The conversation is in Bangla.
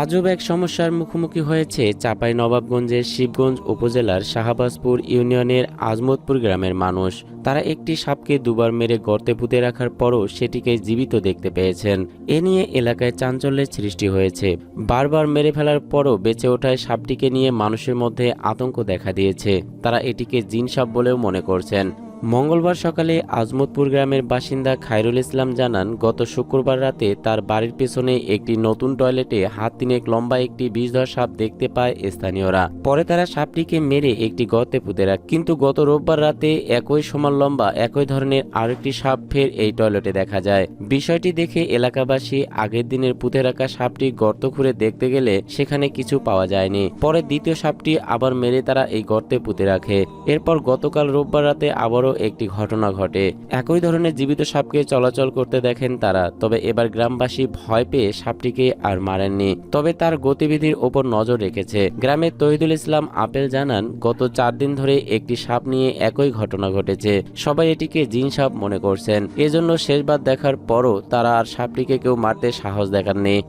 আজব এক সমস্যার মুখোমুখি হয়েছে চাপাই নবাবগঞ্জের শিবগঞ্জ উপজেলার শাহবাজপুর ইউনিয়নের আজমতপুর গ্রামের মানুষ। তারা একটি সাপকে দুবার মেরে গর্তে পুঁতে রাখার পরও সেটিকে জীবিত দেখতে পেয়েছেন। এ নিয়ে এলাকায় চাঞ্চল্যের সৃষ্টি হয়েছে। বারবার মেরে ফেলার পরও বেঁচে ওঠায় সাপটিকে নিয়ে মানুষের মধ্যে আতঙ্ক দেখা দিয়েছে। তারা এটিকে জিন সাপ বলেও মনে করছেন। মঙ্গলবার সকালে আজমতপুর গ্রামের বাসিন্দা খায়রুল ইসলাম জানান, গত শুক্রবার রাতে তার বাড়ির পেছনে একটি নতুন টয়লেটে হাত তিনেক লম্বা একটি বিষধর সাপ দেখতে পায় স্থানীয়রা। পরে তারা সাপটিকে মেরে একটি গর্তে পুঁতে রাখ। কিন্তু গত রোববার রাতে একই সমান লম্বা, একই ধরনের আরেকটি সাপ ফের এই টয়লেটে দেখা যায়। বিষয়টি দেখে এলাকাবাসী আগের দিনের পুঁতে রাখা সাপটি গর্ত খুঁড়ে দেখতে গেলে সেখানে কিছু পাওয়া যায়নি। পরে দ্বিতীয় সাপটি আবার মেরে তারা এই গর্তে পুঁতে রাখে। এরপর গতকাল রোববার রাতে আবারও একটি ঘটনা ঘটে। একই ধরনের জীবিত সাপকে চলাচল করতে দেখেন তারা, তবে এবার গ্রামবাসী ভয় পেয়ে সাপটিকে আর মারেননি। তবে তার গতিবিধির ওপর নজর রেখেছে। গ্রামের তহিদুল ইসলাম আপেল জানান, গত চার দিন ধরে একটি সাপ নিয়ে একই ঘটনা ঘটেছে। সবাই এটিকে জিন সাপ মনে করছেন। এজন্য শেষবার দেখার পরও তারা আর সাপটিকে কেউ মারতে সাহস দেখাননি।